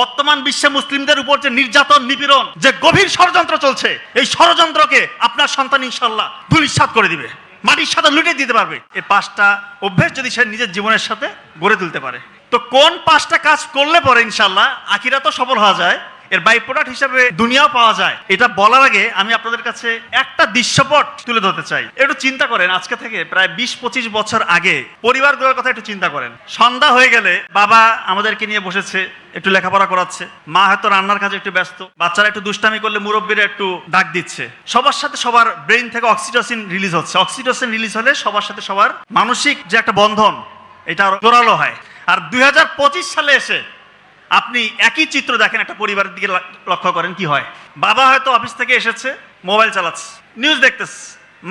বর্তমান বিশ্বে মুসলিমদের উপর যে নির্যাতন, নিপীড়ন, যে গভীর ষড়যন্ত্র চলছে, এই ষড়যন্ত্রকে আপনার সন্তান ইনশাল্লাহ ধুলিসাৎ করে দিবে। মাটির সাথে লুটে দিতে পারবে। এই পাঁচটা অভ্যেস যদি সে নিজের জীবনের সাথে গড়ে তুলতে পারে। তো কোন পাঁচটা কাজ করলে পরে ইনশাল্লাহ আখিরা তো সফল হওয়া যায়? এর বাই প্রোডাক্ট হিসাবে দুনিয়াও পাওয়া যায়। এটা বলার আগে আমি আপনাদের কাছে একটা দৃশ্যপট তুলে ধরতে চাই। একটু চিন্তা করেন, আজকে থেকে প্রায় বিশ পঁচিশ বছর আগে পরিবারগুলোর কথা একটু চিন্তা করেন। সন্ধ্যা হয়ে গেলে বাবা আমাদেরকে নিয়ে বসেছে, একটু লেখাপড়া করাচ্ছে। মা হয়তো রান্নার কাজে একটু ব্যস্ত। বাচ্চারা একটু দুষ্টামি করলে মুরব্বীরা একটু ডাক দিচ্ছে। সবার সাথে সবার ব্রেন থেকে অক্সিটোসিন রিলিজ হচ্ছে। অক্সিটোসিন রিলিজ হলে সবার সাথে সবার মানসিক যে একটা বন্ধন, এটা জোরালো হয়। আর দুই হাজার পঁচিশ সালে এসে আপনি একই চিত্র দেখেন, একটা পরিবারের দিকে লক্ষ্য করেন, কি হয়? বাবা হয়তো অফিস থেকে এসেছে, মোবাইল চালাচ্ছে নিউজ দেখতেছে।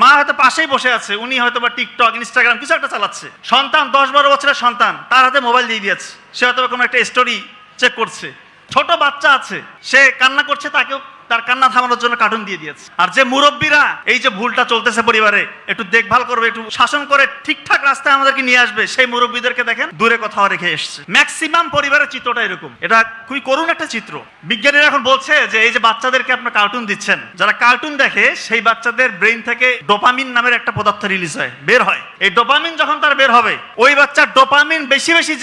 মা হয়তো পাশেই বসে আছে, উনি হয়তো বা টিকটক, ইনস্টাগ্রাম, কিছু একটা চালাচ্ছে। সন্তান, দশ বারো বছরের সন্তান, তার হাতে মোবাইল দিয়ে দিয়েছে। সে হয়তো কোনো একটা স্টোরি চেক করছে। ছোট বাচ্চা আছে, সে কান্না করছে, তাকেও তার কান্না থামানোর জন্য কার্টুন দিয়ে দিয়েছে। আর যে মুরব্বীরা, এই যে ভুলটা চলতেছে পরিবারে, একটু দেখভাল করবে, একটু শাসন করে ঠিকঠাক রাস্তায় আমাদেরকে নিয়ে আসবে, সেই মুরব্বীদেরকে দেখেন, দূরে কোথাও রেখে এসছে। ম্যাক্সিমাম পরিবারের চিত্রটা এরকম। এটা খুবই করুণ একটা চিত্র। বিজ্ঞানীরা এখন বলছে যে, এই যে বাচ্চাদেরকে আপনার কার্টুন দিচ্ছেন, যারা কার্টুন দেখে, সেই বাচ্চাদের ব্রেইন থেকে ডোপামিন নামের একটা পদার্থ রিলিজ হয়, বের হয়। এই ডোপামিন যখন তার বের হবে, ওই বাচ্চার ডোপামিন বেশি বেশি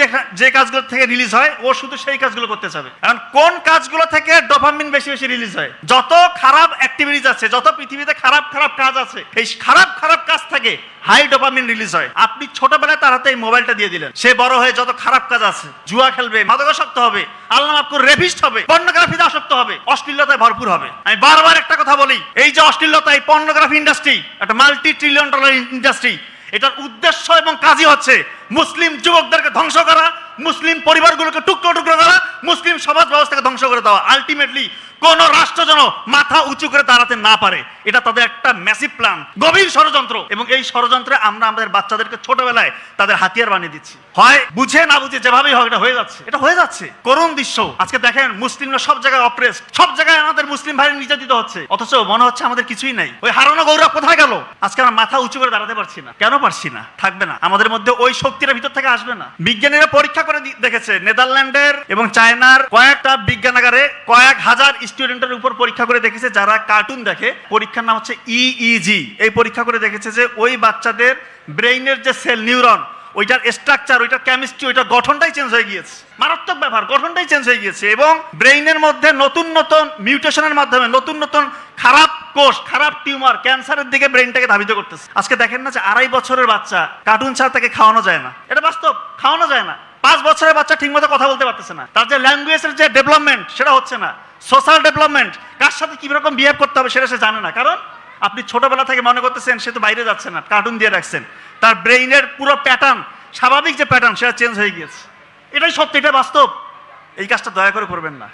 যে কাজগুলো থেকে রিলিজ হয়, ও শুধু সেই কাজগুলো করতে চাবে। এখন কোন কাজগুলো থেকে ডোপামিন বেশি বেশি রিলিজ হয় যত খারাপ অ্যাক্টিভিটিস আছে, যত পৃথিবীতে খারাপ খারাপ কাজ আছে এই খারাপ খারাপ কাজ থেকে হাই ডোপামিন রিলিজ হয়। আপনি ছোটবেলায় তার হাতে এই মোবাইলটা দিয়ে দিলেন। সে বড় হয়ে যত খারাপ কাজ আছে, জুয়া খেলবে মাদকাসক্ত হবে, আল্লাহ করে রেভিস্ট হবে পর্নোগ্রাফিতে আসক্ত হবে, অশ্লীলতায় ভরপুর হবে। আমি বারবার একটা কথা বলি, এই যে অশ্লীলতা, এই পর্নোগ্রাফি ইন্ডাস্ট্রি একটা মাল্টি ট্রিলিয়ন ডলার ইন্ডাস্ট্রি এটার উদ্দেশ্য এবং কাজই হচ্ছে মুসলিম যুবকদেরকে ধ্বংস করা, মুসলিম পরিবারগুলোকে টুকরো টুকরো করা, মুসলিম সমাজ ব্যবস্থাকে ধ্বংস করে দেওয়া। আলটিমেটলি কোন রাষ্ট্র যেন মাথা উঁচু করে দাঁড়াতে না পারে। এটা তাদের একটা ম্যাসিভ প্ল্যান গভীর ষড়যন্ত্র। এবং এই ষড়যন্ত্রে আমরা আমাদের বাচ্চাদেরকে ছোটবেলায় তাদের হাতিয়ার বানিয়ে দিচ্ছি। হয় বুঝে না বুঝে যেভাবেই হোক, এটা হয়ে যাচ্ছে। এটা হয়ে যাচ্ছে। করুণ দৃশ্য। আজকে দেখেন, মুসলিমরা সব জায়গায় অপ্রেস সব জায়গায় আমাদের মুসলিম ভাই নির্যাতিত হচ্ছে। অথচ মনে হচ্ছে আমাদের কিছুই নাই। ওই হারানো গৌরব কোথায় গেল? আজকে আমরা মাথা উঁচু করে দাঁড়াতে পারছি না। কেন পারছি না? থাকবে না। আমাদের মধ্যে ওই শক্তিটা ভিতর থেকে আসবে না। বিজ্ঞানীরা পরীক্ষা করে দেখেছে, নেদারল্যান্ডের এবং চায়নার কয়েকটা বিজ্ঞানাগারে কয়েক হাজার স্টুডেন্টের উপর পরীক্ষা করে দেখেছে, যারা কার্টুন দেখে, পরীক্ষার নাম হচ্ছে ইইজি এই পরীক্ষা করে দেখেছে যে ওই বাচ্চাদের ব্রেইনের যে সেল নিউরন ওইটার স্ট্রাকচার ওইটার কেমিস্ট্রি ওইটার গঠনটাই চেঞ্জ হয়ে গিয়েছে। মারাত্মক ব্যাপার গঠনটাই চেঞ্জ হয়ে গিয়েছে এবং ব্রেইনের মধ্যে নতুন নতুন মিউটেশনের মাধ্যমে নতুন নতুন খারাপ কোষ, খারাপ টিউমার ক্যান্সারের দিকে ব্রেইনটাকে ধাবিত করতেছে। আজকে দেখেন না যে আড়াই বছরের বাচ্চা কার্টুন ছাড়া তাকে খাওয়ানো যায় না। এটা বাস্তব, খাওয়ানো যায় না। পাঁচ বছরের বাচ্চা ঠিকমতো কথা বলতে পারতেছে না। তার যে ল্যাঙ্গুয়েজের যে ডেভেলপমেন্ট সেটা হচ্ছে না। সোশ্যাল ডেভেলপমেন্ট কার সাথে রকম বিহেভ করতে হবে সেটা সে জানে না। কারণ আপনি ছোটবেলা থেকে মনে করতেছেন, সে তো বাইরে যাচ্ছে না কার্টুন দিয়ে রাখছেন। তার ব্রেইনের পুরো প্যাটার্ন স্বাভাবিক যে প্যাটার্ন সেটা চেঞ্জ হয়ে গিয়েছে। এটাই সত্যি, এটা বাস্তব। এই কাজটা দয়া করে করবেন না।